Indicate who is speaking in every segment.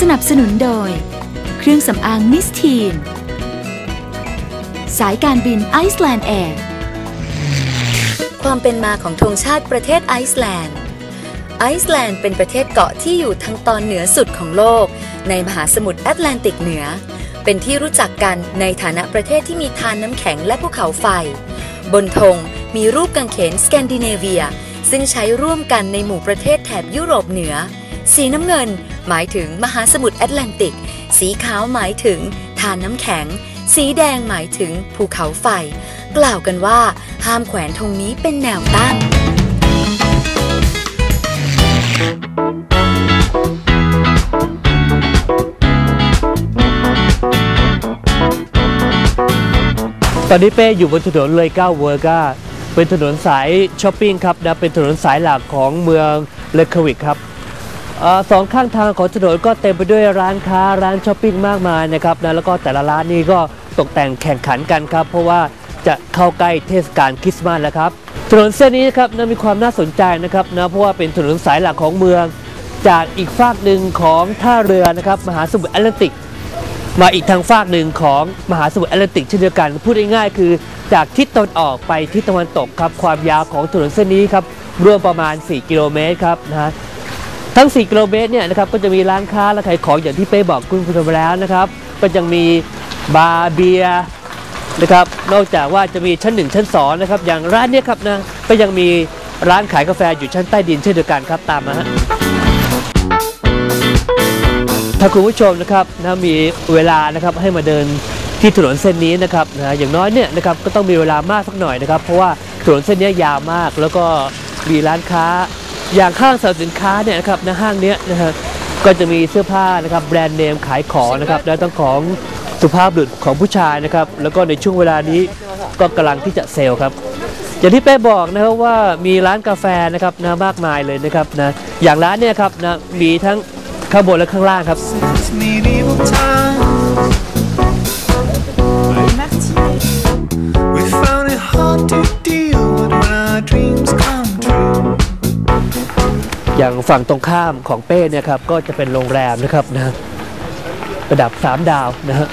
Speaker 1: สนับสนุนโดย เครื่องสำอางมิสทีน สายการบินไอซ์แลนด์แอร์ ความเป็นมาของธงชาติประเทศไอซ์แลนด์ ไอซ์แลนด์เป็นประเทศเกาะที่อยู่ทางตอนเหนือสุดของโลก ในมหาสมุทรแอตแลนติกเหนือ เป็นที่รู้จักกันในฐานะประเทศที่มีทานน้ำแข็งและภูเขาไฟ บนธงมีรูปกางเขนสแกนดิเนเวีย ซึ่งใช้ร่วมกันในหมู่ประเทศแถบยุโรปเหนือ สีน้ำเงิน หมายถึงมหาสมุทรแอตแลนติก สีขาวหมายถึงทานน้ำแข็ง สีแดงหมายถึงภูเขาไฟ กล่าวกันว่าห้ามแขวนธงนี้เป็นแนวตั้ง
Speaker 2: ตอนนี้เป้อยู่บนถนนเลยก้าเวอร์กาเป็นถนนสายช้อปปิ้งครับนะเป็นถนนสายหลักของเมืองเลควิกครับ อสองข้างทางของถนนก็เต็มไปด้วยร้านค้าร้านช้อปปิ้งมากมายนะครับนะแล้วก็แต่ละร้านนี่ก็ตกแต่งแข่งขันกันครับ เพราะว่าจะเข้าใกล้เทศกาลคริสต์มาสแล้วครับถนนเส้นนี้นะครับนะมีความน่าสนใจนะครับนะเพราะว่าเป็นถนนสายหลักของเมือง จากอีกฝากหนึ่งของท่าเรือนะครับมหาสมุทรแอตแลนติก มาอีกทางฝากหนึ่งของมหาสมุทรแอตแลนติกเช่นเดียวกันพูดง่ายๆคือ จากทิศตะวันออกไปทิศตะวันตกครับความยาวของถนนเส้นนี้ครับรวมประมาณ 4 กิโลเมตรครับนะฮะ ทั้ง 4 กิโลเมตรเนี่ยนะครับก็จะมีร้านค้าและขายของอย่างที่เป้บอกคุณผู้ชมไปแล้วนะครับ ก็ยังมีบาร์เบียร์นะครับนอกจากว่าจะมีชั้น 1 ชั้น2นะครับอย่างร้านเนี้ยครับนะก็ยังมีร้านขายกาแฟอยู่ชั้นใต้ดินเช่นเดียวกันครับตามมาฮะถ้าคุณผู้ชมนะครับนะมีเวลานะครับให้มาเดินที่ถนนเส้นนี้นะครับนะอย่างน้อยเนี่ยนะครับก็ต้องมีเวลามากสักหน่อยนะครับ เพราะว่าถนนเส้นนี้ยาวมากแล้วก็มีร้านค้า อย่างข้างสรรพสินค้าเนี่ยนะครับในห้างเนี้ยนะฮะก็จะมีเสื้อผ้านะครับแบรนด์เนมขายของนะครับแล้วต้องของสุภาพบุรุษของผู้ชายนะครับ แล้วก็ในช่วงเวลานี้ก็กำลังที่จะเซลล์ครับอย่างที่เป้บอกนะครับว่ามีร้านกาแฟนะครับนะมากมายเลยนะครับนะอย่างร้านเนี่ยครับนะมีทั้งข้างบนและข้างล่างครับ อย่างฝั่งตรงข้ามของเป้เนี่ยครับก็จะเป็นโรงแรมนะครับนะระดับ 3 ดาวนะฮะ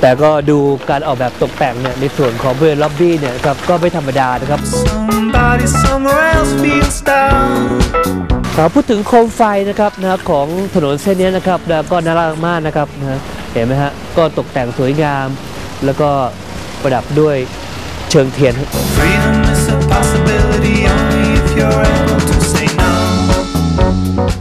Speaker 2: แต่ก็ดูการออกแบบตกแต่งเนี่ยในส่วนของบริเวณล็อบบี้เนี่ยครับก็ไม่ธรรมดานะครับ
Speaker 3: Somebody somewhere else feels down.
Speaker 2: ขอพูดถึงโคมไฟนะครับนะของถนนเส้นนี้นะครับแล้วก็น่ารักมากนะครับนะเห็นไหมฮะก็ตกแต่งสวยงาม แล้วก็ประดับด้วยเชิงเทียน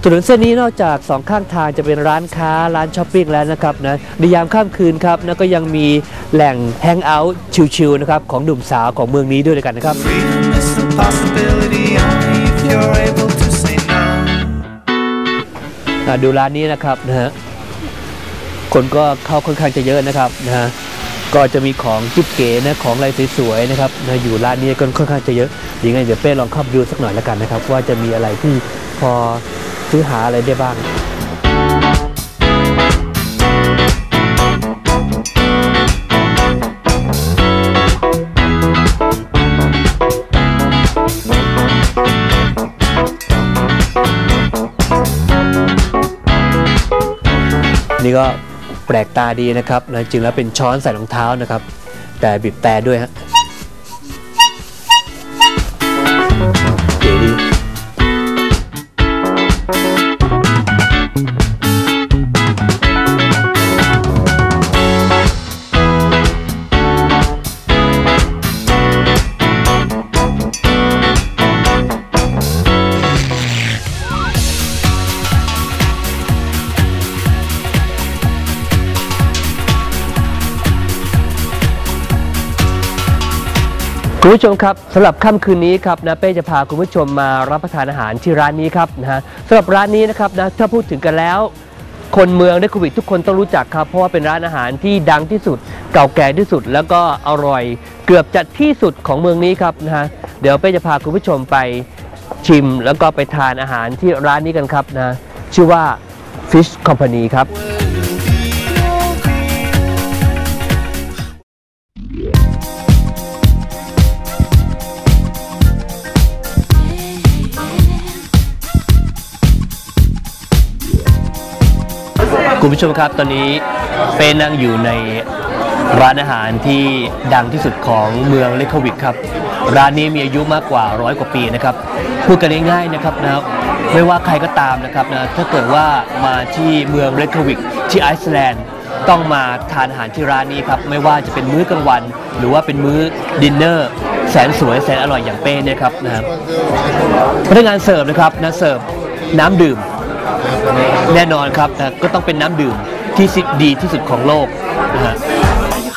Speaker 2: ถนนเส้นนี้นอกจากสองข้างทางจะเป็นร้านค้าร้านช้อปปิ้งแล้วนะครับนะในยามค่ำคืนครับนะก็ยังมีแหล่งแฮงเอาท์ชิลๆนะครับของหนุ่มสาวของเมืองนี้ด้วยกันนะครับ ดูร้านนี้นะครับนะฮะคนก็เข้าค่อนข้างจะเยอะนะครับนะฮะก็จะมีของจิ๊บเก๋นะของอะไรสวยๆนะครับนะอยู่ร้านนี้ก็ค่อนข้างจะเยอะยังไงเดี๋ยวเป้ลองเข้าไปดูสักหน่อยแล้วกันนะครับ ว่าจะมีอะไรที่พอ ซื้อหาอะไรได้บ้างนี่ก็แปลกตาดีนะครับนะจริงแล้วเป็นช้อนใส่รองเท้านะครับ แต่บีบแต่ด้วยฮะ คุณผู้ชมครับสำหรับค่ำคืนนี้ครับนะเป้จะพาคุณผู้ชมมารับประทานอาหารที่ร้านนี้ครับนะฮะสำหรับร้านนี้นะครับนะถ้าพูดถึงกันแล้ว คนเมืองในโควิดทุกคนต้องรู้จักครับ เพราะว่าเป็นร้านอาหารที่ดังที่สุด เก่าแก่ที่สุด แล้วก็อร่อย เกือบจะที่สุดของเมืองนี้ครับนะฮะเดี๋ยวเป้จะพาคุณผู้ชมไปชิม แล้วก็ไปทานอาหารที่ร้านนี้กันครับนะชื่อว่า Fish Company ครับ ผู้ชมครับตอนนี้เป้นั่งอยู่ในร้านอาหารที่ดังที่สุดของเมืองเลควิกครับ ร้านนี้มีอายุมากกว่าร้อยกว่าปีนะครับพูดกันง่ายๆนะครับนะไม่ว่าใครก็ตามนะครับนะถ้าเกิดว่ามาที่เมืองเลควิกที่ไอซ์แลนด์ต้องมาทานอาหารที่ร้านนี้ครับไม่ว่าจะเป็นมื้อกลางวัน หรือว่าเป็นมื้อดินเนอร์แสนสวยแสนอร่อยอย่างเป้เนี่ยครับนะครับพนักงานเสิร์ฟนะครับนะเสิร์ฟน้ำดื่ม แน่นอนครับนะก็ต้องเป็นน้ำดื่มที่สิดีที่สุดของโลกนะฮะ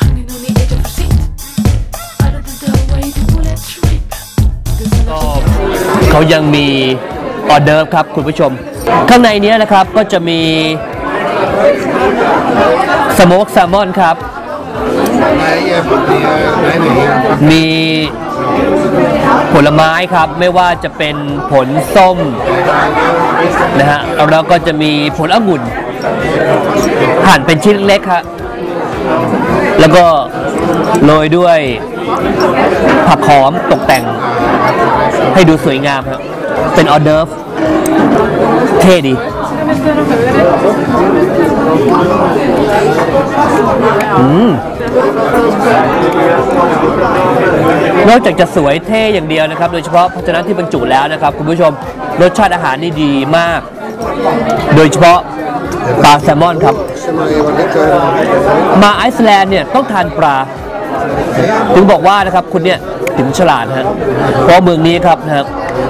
Speaker 4: Hanging on the edge of a seat. Out of the doorway, the bullets rip. There's a
Speaker 2: ก็เขายังมีออเดิร์ฟครับคุณผู้ชม ข้างในเนี้ยนะครับก็จะมีสโมกแซลมอนครับ มี ผลไม้ครับไม่ว่าจะเป็นผลส้มนะฮะแล้วก็จะมีผลองุ่นหั่นเป็นชิ้นเล็กครับแล้วก็โรยด้วยผักหอมตกแต่ง ให้ดูสวยงามครับเป็นออเดิร์ฟเท่ดี นอกจากจะสวยเท่อย่างเดียวนะครับ โดยเฉพาะภาชนะที่บรรจุแล้วนะครับ คุณผู้ชมรสชาติอาหารนี่ดีมาก โดยเฉพาะปลาแซลมอนครับ มาไอซ์แลนด์เนี่ยต้องทานปลาถึงบอกว่านะครับคุณเนี่ยถึงฉลาดฮะเพราะเมืองนี้ครับนะครับ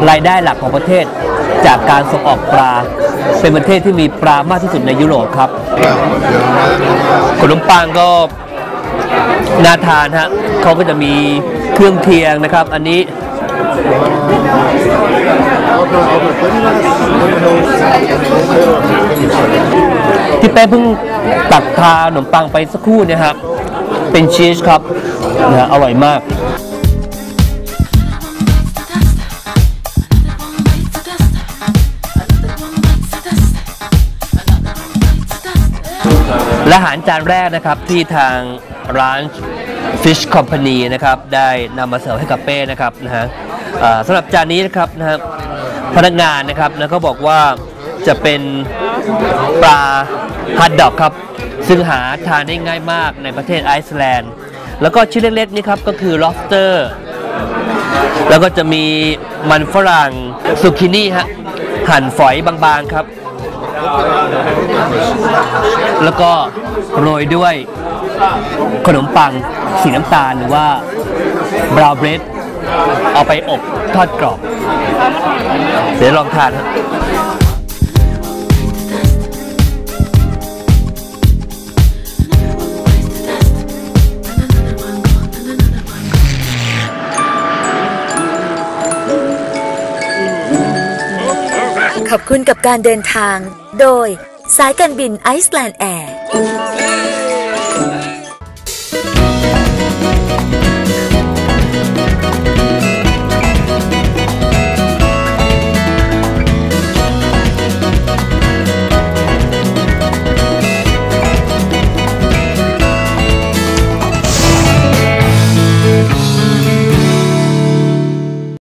Speaker 2: รายได้หลักของประเทศ จากการส่งออกปลา เป็นประเทศที่มีปลามากที่สุดในยุโรปครับ ขนมปังก็น่าทานฮะเขาก็จะมีเครื่องเคียงนะครับ อันนี้ที่เป้เพิ่งตักทาขนมปังไปสักครู่เนี่ยครับเป็นชีสครับนะอร่อยมาก และอาหารจานแรกนะครับที่ทางร้าน Fish Company นะครับได้นำมาเสิร์ฟให้กับเป้นะครับนะฮะสำหรับจานนี้นะครับนะฮะพนักงานนะครับแล้วก็บอกว่าจะเป็นปลาฮัดดอกครับ ซึ่งหาทานได้ง่ายมากในประเทศไอซ์แลนด์ แล้วก็ชิ้นเล็กๆนี่ครับก็คือ lobster แล้วก็จะมีมันฝรั่งซุกินี่ฮะหั่นฝอยบางๆครับ แล้วก็โรยด้วยขนมปังสีน้ำตาลหรือว่าบราวน์เบรดเอาไปอบทอดกรอบ เดี๋ยวลองทานครับ
Speaker 1: ขอบคุณกับการเดินทาง โดยสายการบินไอซ์แลนด์แอร์